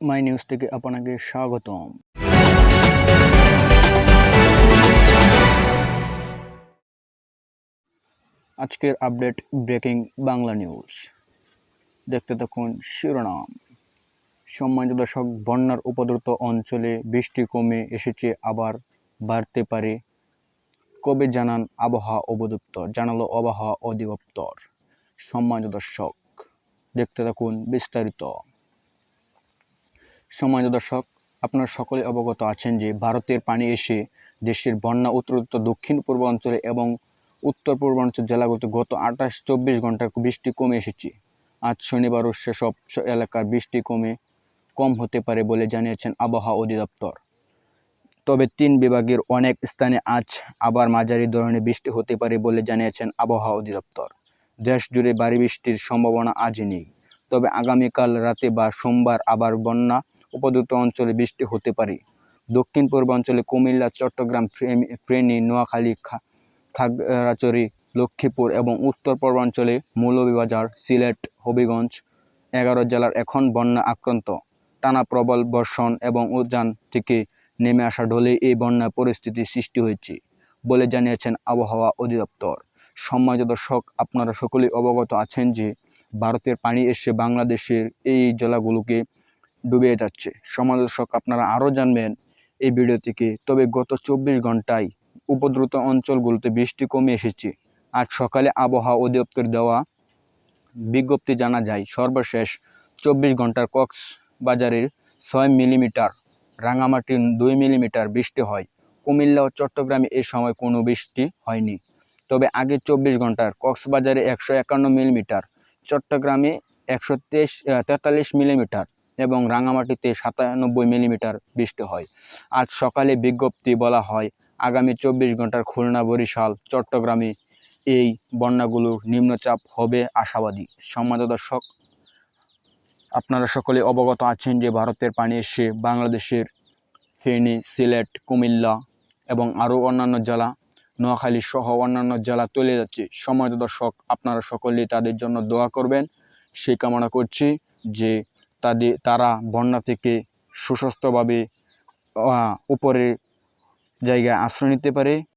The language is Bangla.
মাই নিউজ থেকে আপনাকে স্বাগতম। আজকের আপডেট ব্রেকিং বাংলা নিউজ। দেখতে থাকুন শিরোনাম। সম্মানিত দর্শক, বন্যার উপদ্রুত অঞ্চলে বৃষ্টি কমে এসেছে, আবার বাড়তে পারে। কবে জানান আবহাওয়া অধিদপ্তর? জানালো আবহাওয়া অধিদপ্তর। সম্মানিত দর্শক, দেখতে থাকুন বিস্তারিত। সম্মানিত দর্শক, আপনারা সকলে অবগত আছেন যে ভারতের পানি এসে দেশের বন্যা উত্তরোত্ত দক্ষিণ পূর্বাঞ্চলে এবং উত্তর পূর্বাঞ্চল জেলাগুলোতে গত আঠাশ চব্বিশ ঘণ্টার বৃষ্টি কমে এসেছে। আজ শনিবারও সেসব এলাকার বৃষ্টি কমে, কম হতে পারে বলে জানিয়েছেন আবহাওয়া অধিদপ্তর। তবে তিন বিভাগের অনেক স্থানে আজ আবার মাঝারি ধরনের বৃষ্টি হতে পারে বলে জানিয়েছেন আবহাওয়া অধিদপ্তর। দেশ জুড়ে ভারী বৃষ্টির সম্ভাবনা আজ নেই। তবে আগামীকাল রাতে বা সোমবার আবার বন্যা উপদ্রুত অঞ্চলে বৃষ্টি হতে পারে। দক্ষিণ পূর্বাঞ্চলে কুমিল্লা, চট্টগ্রাম ফেনী- নোয়াখালী, খা- খাগড়াছড়ি লক্ষ্মীপুর এবং উত্তর পূর্বাঞ্চলে মৌলভীবাজার, সিলেট, হবিগঞ্জ এগারো জেলার এখন বন্যা আক্রান্ত। টানা প্রবল বর্ষণ এবং উজান থেকে নেমে আসা ঢলে এই বন্যা পরিস্থিতি সৃষ্টি হয়েছে বলে জানিয়েছেন আবহাওয়া অধিদপ্তর। সম্মানিত দর্শক, আপনারা সকলেই অবগত আছেন যে ভারতের পানি এসে বাংলাদেশের এই জেলাগুলোকে ডুবিয়ে যাচ্ছে। দর্শক আপনারা আরও জানবেন এই ভিডিও থেকে। তবে গত চব্বিশ ঘন্টায় উপদ্রুত অঞ্চলগুলোতে বৃষ্টি কমে এসেছে। আজ সকালে আবহাওয়া অধিদপ্তর দেওয়া বিজ্ঞপ্তি জানা যায়, সর্বশেষ চব্বিশ ঘণ্টার কক্সবাজারের ছয় মিলিমিটার রাঙামাটির দুই মিলিমিটার বৃষ্টি হয়। কুমিল্লা ও চট্টগ্রামে এ সময় কোনো বৃষ্টি হয়নি। তবে আগে চব্বিশ ঘণ্টার কক্সবাজারে একশো একান্ন মিলিমিটার, চট্টগ্রামে একশো তেইশ তেতাল্লিশ মিলিমিটার এবং রাঙামাটিতে সাতানব্বই মিলিমিটার বৃষ্টি হয়। আজ সকালে বিজ্ঞপ্তি বলা হয়, আগামী চব্বিশ ঘণ্টার খুলনা, বরিশাল, চট্টগ্রামে এই বন্যাগুলোর নিম্নচাপ হবে আশাবাদী। সম্মানিত দর্শক, আপনারা সকলে অবগত আছেন যে ভারতের পানি এসে বাংলাদেশের ফেনী, সিলেট, কুমিল্লা এবং আরও অন্যান্য জেলা, নোয়াখালী সহ অন্যান্য জেলা চলে যাচ্ছে। সম্মানিত দর্শক, আপনারা সকলেই তাদের জন্য দোয়া করবেন। সেই কামনা করছি যে তাদের তারা বন্যা থেকে সুস্বাস্থ্যভাবে উপরে জায়গায় আশ্রয় নিতে পারে।